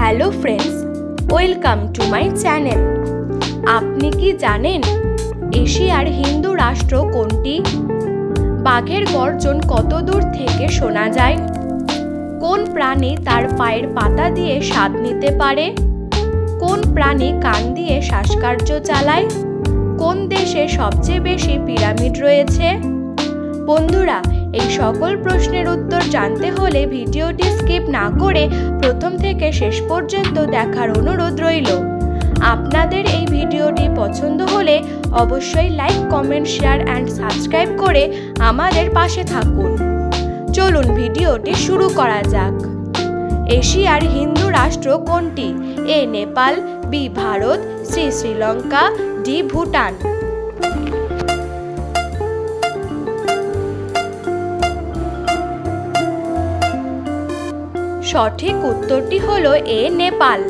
Hello friends, welcome to my channel. আপনি কি জানেন এশিয়ার হিন্দু রাষ্ট্র কোনটি? বাঘের গর্জন কত দূর থেকে শোনা যায়? কোন প্রাণী তার পায়ের পাতা দিয়ে স্বাদ নিতে পারে? কোন প্রাণী কান দিয়ে শ্বাসকার্য চালায়? কোন দেশে সবচেয়ে বেশি পিরামিড রয়েছে? বন্ধুরা এই সকল প্রশ্নের উত্তর জানতে হলে ভিডিওটি স্কিপ না করে প্রথম থেকে শেষ পর্যন্ত দেখার অনুরোধ রইল। আপনাদের এই ভিডিওটি পছন্দ হলে অবশ্যই like, comment, share and subscribe করে আমাদের পাশে থাকুন। চলুন ভিডিওটি শুরু করা যাক। এশিয়ার হিন্দু রাষ্ট্র কোনটি? A Nepal, B Bharat, C Sri Lanka, D Bhutan. সঠিক উত্তরটি হল এ, নেপাল।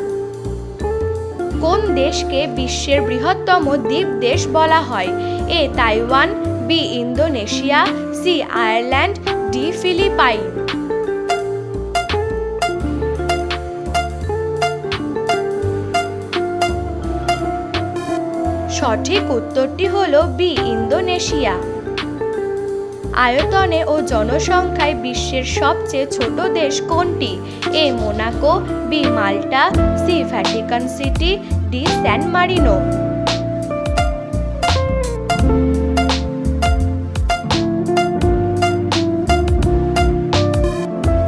কোন দেশকে বিশ্বের বৃহত্তম দ্বীপ দেশ বলা হয়? A, Taiwan, B, Indonesia, C, Ireland, D, Philippine. সঠিক উত্তরটি হল বি, ইন্দোনেশিয়া। আয়তনে ও জনসংখ্যায় বিশ্বের সবচেয়ে ছোট দেশ কোনটি? A, Monaco, B, Malta, C, Vatican City, D, San Marino.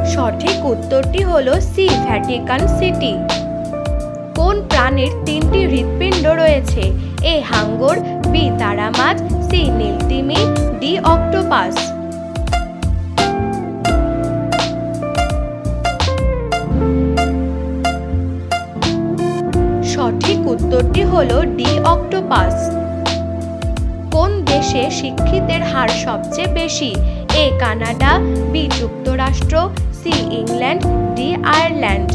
সঠিক উত্তরটি হল সি, ভ্যাটিকান সিটি। কোন প্রাণীর তিনটি হৃৎপিণ্ড রয়েছে? এ, হাঙ্গর বি তারামাছ সি নীলতিমি ডি, অক্টোপাস। সঠিক উত্তরটি হলো ডি, অক্টোপাস। কোন দেশে শিক্ষিতের হার সবচেয়ে বেশি? এ, কানাডা, বি, যুক্তরাষ্ট্র, সি, ইংল্যান্ড, ডি, আয়ারল্যান্ড।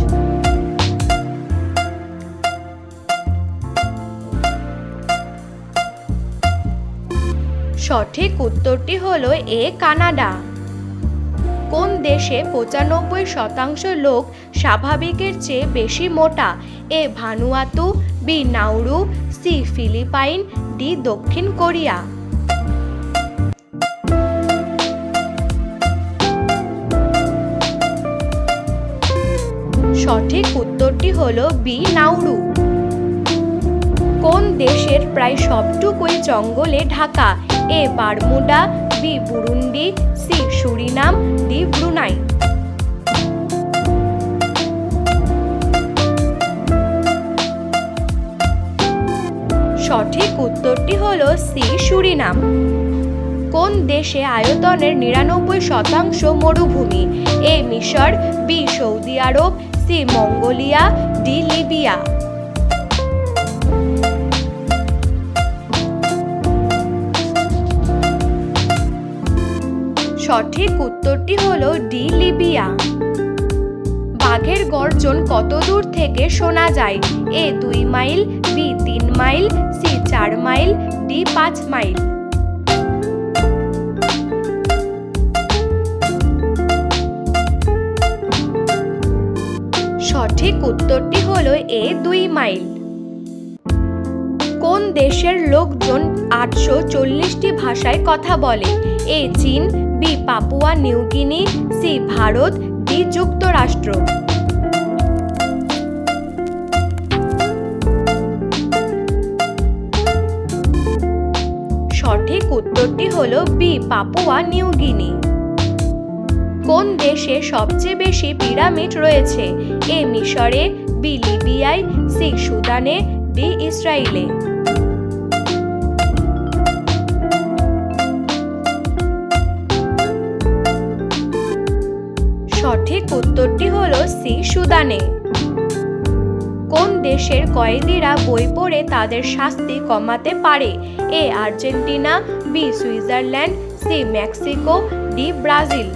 সঠিক উত্তরটি হলো এ, কানাডা। কোন দেশে পঁচানব্বই শতাংশ লোক স্বাভাবিকের চেয়ে বেশি মোটা? A, Vanuatu, B Nauru C, Philippine, D, দক্ষিণ কোরিয়া। সঠিক উত্তরটি হল বি নাউরু কোন দেশের প্রায় সবটুকুই জঙ্গলে Dhaka? A Bermuda, B Burundi, C Suriname, D Brunei. সঠিক উত্তরটি হল সি সুরিনাম। কোন দেশে আয়তনের নিরানব্বই শতাংশ মরুভূমি? এ মিশর, বি সৌদি আরব, সি মঙ্গোলিয়া, ডি লিবিয়া। সঠিক উত্তরটি হলো ডি, লিবিয়া। বাঘের গর্জন কত দূর থেকে শোনা যায়? এ, দুই মাইল, বি, তিন মাইল, সি, চার মাইল, ডি, পাঁচ মাইল। সঠিক উত্তরটি হলো এ, দুই মাইল। কোন দেশের লোকজন আটশো চল্লিশটি ভাষায় কথা বলে? এ, চীন B Papua New Guinea C Bharat, D যুক্তরাষ্ট্র। সঠিক উত্তরটি হল বি পাপুয়া নিউগিনি কোন দেশে সবচেয়ে বেশি পিরামিড রয়েছে? এ মিশরে, বি লিবিয়ায়, সি সুদানে, ডি ইসরায়েলে সঠিক উত্তরটি হল সি, সুদানে। কোন দেশের কয়েদিরা বই পড়ে তাদের শাস্তি কমাতে পারে? A, Argentina, B, Switzerland, C, Mexico, D, Brazil.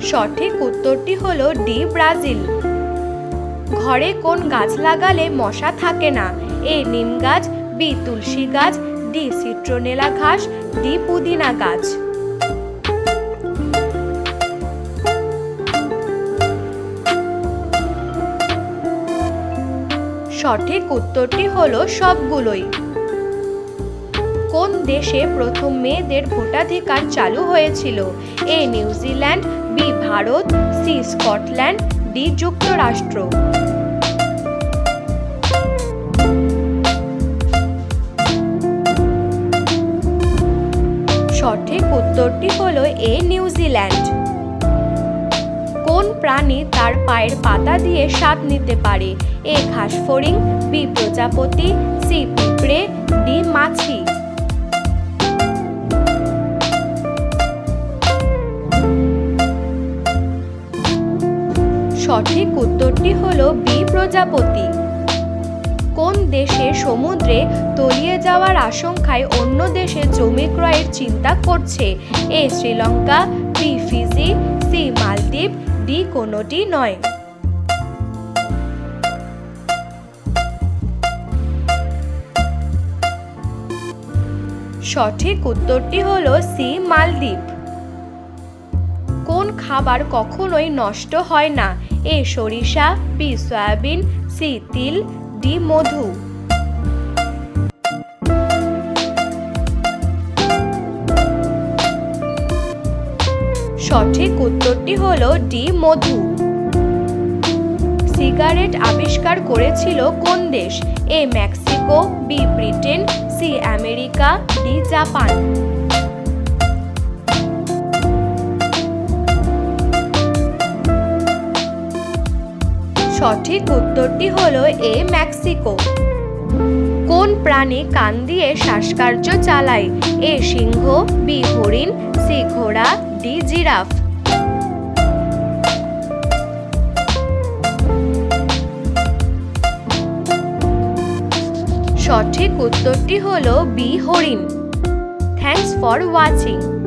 সঠিক উত্তরটি হল ডি, ব্রাজিল। ঘরে কোন গাছ লাগালে মশা থাকে না? এ, নিম গাছ, বি, তুলসী গাছ ডি সিট্রোনেলা ঘাস ডি পুদিনা গাছ। সঠিক উত্তরটি হলো সবগুলোই। কোন দেশে প্রথম মেয়েদের ভোটাধিকার চালু হয়েছিল? A, New Zealand, B, Bharat, C, Scotland, D, যুক্তরাষ্ট্র। উত্তরটি হলো এ নিউজিল্যান্ড কোন প্রাণী তার পায়ের পাতা দিয়ে স্বাদ নিতে পারে? এ ঘাস ঘাসফড়িং, বি, প্রজাপতি, সি, পিঁপড়ে, ডি, মাছি। সঠিক উত্তরটি হলো বি, প্রজাপতি। কোন দেশে সমুদ্রে তলিয়ে যাওয়ার আশঙ্কায় অন্য দেশে জমি ক্রয়ের চিন্তা করছে? A Sri Lanka, B Fiji, C মালদ্বীপ, ডি কোনোটি নয়। সঠিক উত্তরটি হল সি মালদ্বীপ। কোন খাবার কখনোই নষ্ট হয় না? এ সরিষা, বি সয়াবিন, সি তিল ডি মধু। সঠিক উত্তরটি হলো ডি মধু। সিগারেট আবিষ্কার করেছিল কোন দেশ? A Mexico, B Britain, C America, D Japan. সঠিক উত্তরটি হল এ, মেক্সিকো। কোন প্রাণী কান দিয়ে শ্বাসকার্য চালায়? এ, সিংহ, বি, হরিণ, সি, ঘোড়া, ডি, জিরাফ। সঠিক উত্তরটি হলো বি, হরিণ। Thanks for watching